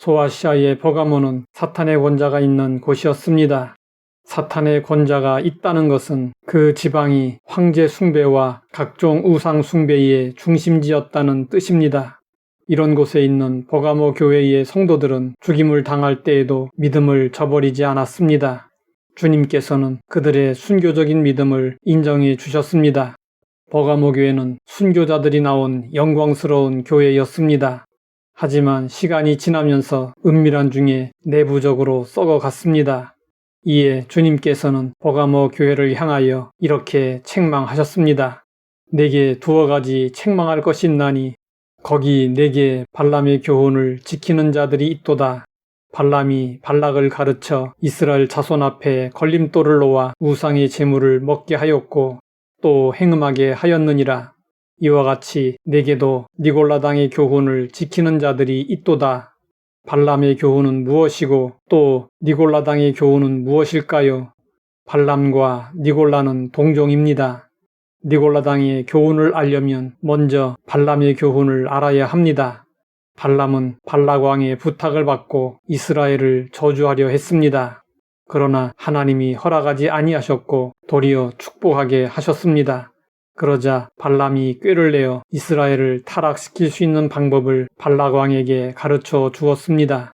소아시아의 버가모는 사탄의 권자가 있는 곳이었습니다. 사탄의 권자가 있다는 것은 그 지방이 황제 숭배와 각종 우상 숭배의 중심지였다는 뜻입니다. 이런 곳에 있는 버가모 교회의 성도들은 죽임을 당할 때에도 믿음을 저버리지 않았습니다. 주님께서는 그들의 순교적인 믿음을 인정해 주셨습니다. 버가모 교회는 순교자들이 나온 영광스러운 교회였습니다. 하지만 시간이 지나면서 은밀한 중에 내부적으로 썩어갔습니다. 이에 주님께서는 버가모 교회를 향하여 이렇게 책망하셨습니다. 내게 두어 가지 책망할 것이 있나니 거기 내게 발람의 교훈을 지키는 자들이 있도다. 발람이 발락을 가르쳐 이스라엘 자손 앞에 걸림돌을 놓아 우상의 재물을 먹게 하였고 또 행음하게 하였느니라. 이와 같이 내게도 니골라당의 교훈을 지키는 자들이 있도다. 발람의 교훈은 무엇이고 또 니골라당의 교훈은 무엇일까요? 발람과 니골라는 동종입니다. 니골라당의 교훈을 알려면 먼저 발람의 교훈을 알아야 합니다. 발람은 발락왕의 부탁을 받고 이스라엘을 저주하려 했습니다. 그러나 하나님이 허락하지 아니하셨고 도리어 축복하게 하셨습니다. 그러자 발람이 꾀를 내어 이스라엘을 타락시킬 수 있는 방법을 발락 왕에게 가르쳐 주었습니다.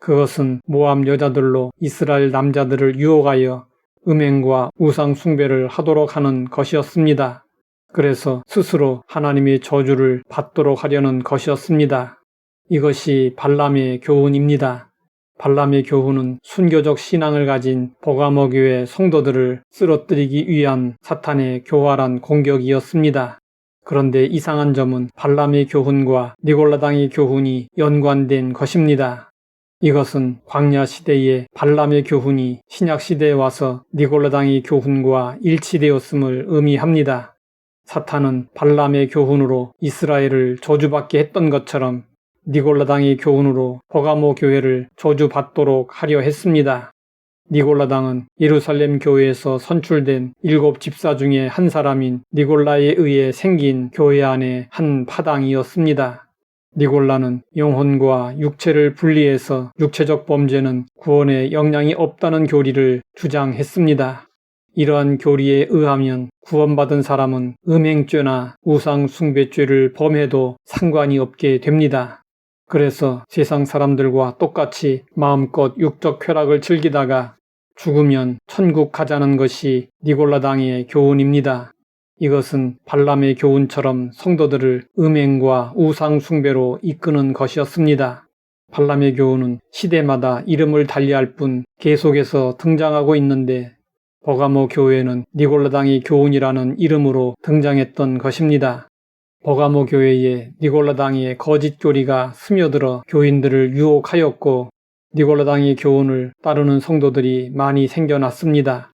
그것은 모함 여자들로 이스라엘 남자들을 유혹하여 음행과 우상 숭배를 하도록 하는 것이었습니다. 그래서 스스로 하나님의 저주를 받도록 하려는 것이었습니다. 이것이 발람의 교훈입니다. 발람의 교훈은 순교적 신앙을 가진 보가모 교회 성도들을 쓰러뜨리기 위한 사탄의 교활한 공격이었습니다. 그런데 이상한 점은 발람의 교훈과 니골라당의 교훈이 연관된 것입니다. 이것은 광야 시대의 발람의 교훈이 신약 시대에 와서 니골라당의 교훈과 일치되었음을 의미합니다. 사탄은 발람의 교훈으로 이스라엘을 저주받게 했던 것처럼 니골라당의 교훈으로 버가모 교회를 저주받도록 하려 했습니다. 니골라당은 예루살렘 교회에서 선출된 일곱 집사 중에 한 사람인 니골라에 의해 생긴 교회 안의 한 파당이었습니다. 니골라는 영혼과 육체를 분리해서 육체적 범죄는 구원에 영향이 없다는 교리를 주장했습니다. 이러한 교리에 의하면 구원받은 사람은 음행죄나 우상숭배죄를 범해도 상관이 없게 됩니다. 그래서 세상 사람들과 똑같이 마음껏 육적 쾌락을 즐기다가 죽으면 천국 가자는 것이 니골라당의 교훈입니다. 이것은 발람의 교훈처럼 성도들을 음행과 우상숭배로 이끄는 것이었습니다. 발람의 교훈은 시대마다 이름을 달리할 뿐 계속해서 등장하고 있는데 버가모 교회는 니골라당의 교훈이라는 이름으로 등장했던 것입니다. 버가모 교회에 니골라당의 거짓 교리가 스며들어 교인들을 유혹하였고 니골라당의 교훈을 따르는 성도들이 많이 생겨났습니다.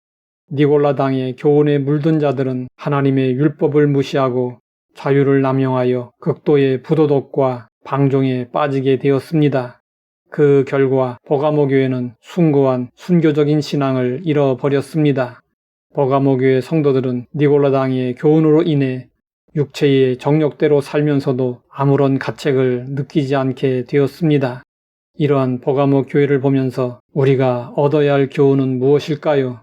니골라당의 교훈에 물든 자들은 하나님의 율법을 무시하고 자유를 남용하여 극도의 부도덕과 방종에 빠지게 되었습니다. 그 결과 버가모 교회는 숭고한 순교적인 신앙을 잃어버렸습니다. 버가모 교회 성도들은 니골라당의 교훈으로 인해 육체의 정력대로 살면서도 아무런 가책을 느끼지 않게 되었습니다. 이러한 버가모 교회를 보면서 우리가 얻어야 할 교훈은 무엇일까요?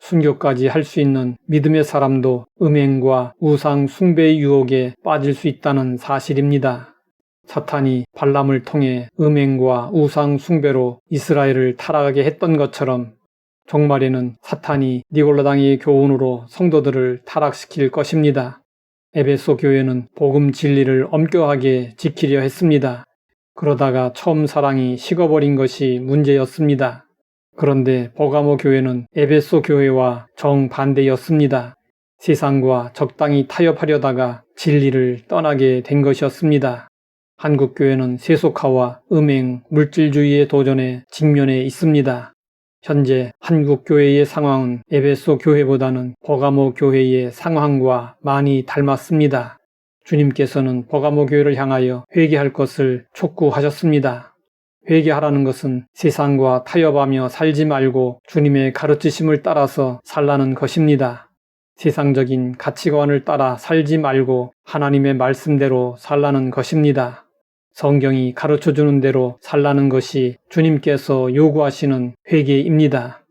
순교까지 할 수 있는 믿음의 사람도 음행과 우상 숭배의 유혹에 빠질 수 있다는 사실입니다. 사탄이 발람을 통해 음행과 우상 숭배로 이스라엘을 타락하게 했던 것처럼 종말에는 사탄이 니골라당의 교훈으로 성도들을 타락시킬 것입니다. 에베소 교회는 복음 진리를 엄격하게 지키려 했습니다. 그러다가 처음 사랑이 식어버린 것이 문제였습니다. 그런데 버가모 교회는 에베소 교회와 정반대였습니다. 세상과 적당히 타협하려다가 진리를 떠나게 된 것이었습니다. 한국 교회는 세속화와 음행, 물질주의의 도전에 직면해 있습니다. 현재 한국 교회의 상황은 에베소 교회보다는 버가모 교회의 상황과 많이 닮았습니다. 주님께서는 버가모 교회를 향하여 회개할 것을 촉구하셨습니다. 회개하라는 것은 세상과 타협하며 살지 말고 주님의 가르치심을 따라서 살라는 것입니다. 세상적인 가치관을 따라 살지 말고 하나님의 말씀대로 살라는 것입니다. 성경이 가르쳐 주는 대로 살라는 것이 주님께서 요구하시는 회개입니다.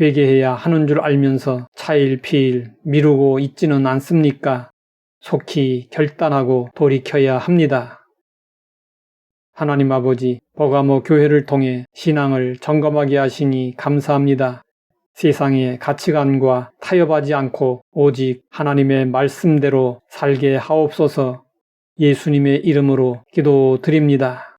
회개해야 하는 줄 알면서 차일피일 미루고 있지는 않습니까? 속히 결단하고 돌이켜야 합니다. 하나님 아버지, 버가모 교회를 통해 신앙을 점검하게 하시니 감사합니다. 세상의 가치관과 타협하지 않고 오직 하나님의 말씀대로 살게 하옵소서 예수님의 이름으로 기도드립니다.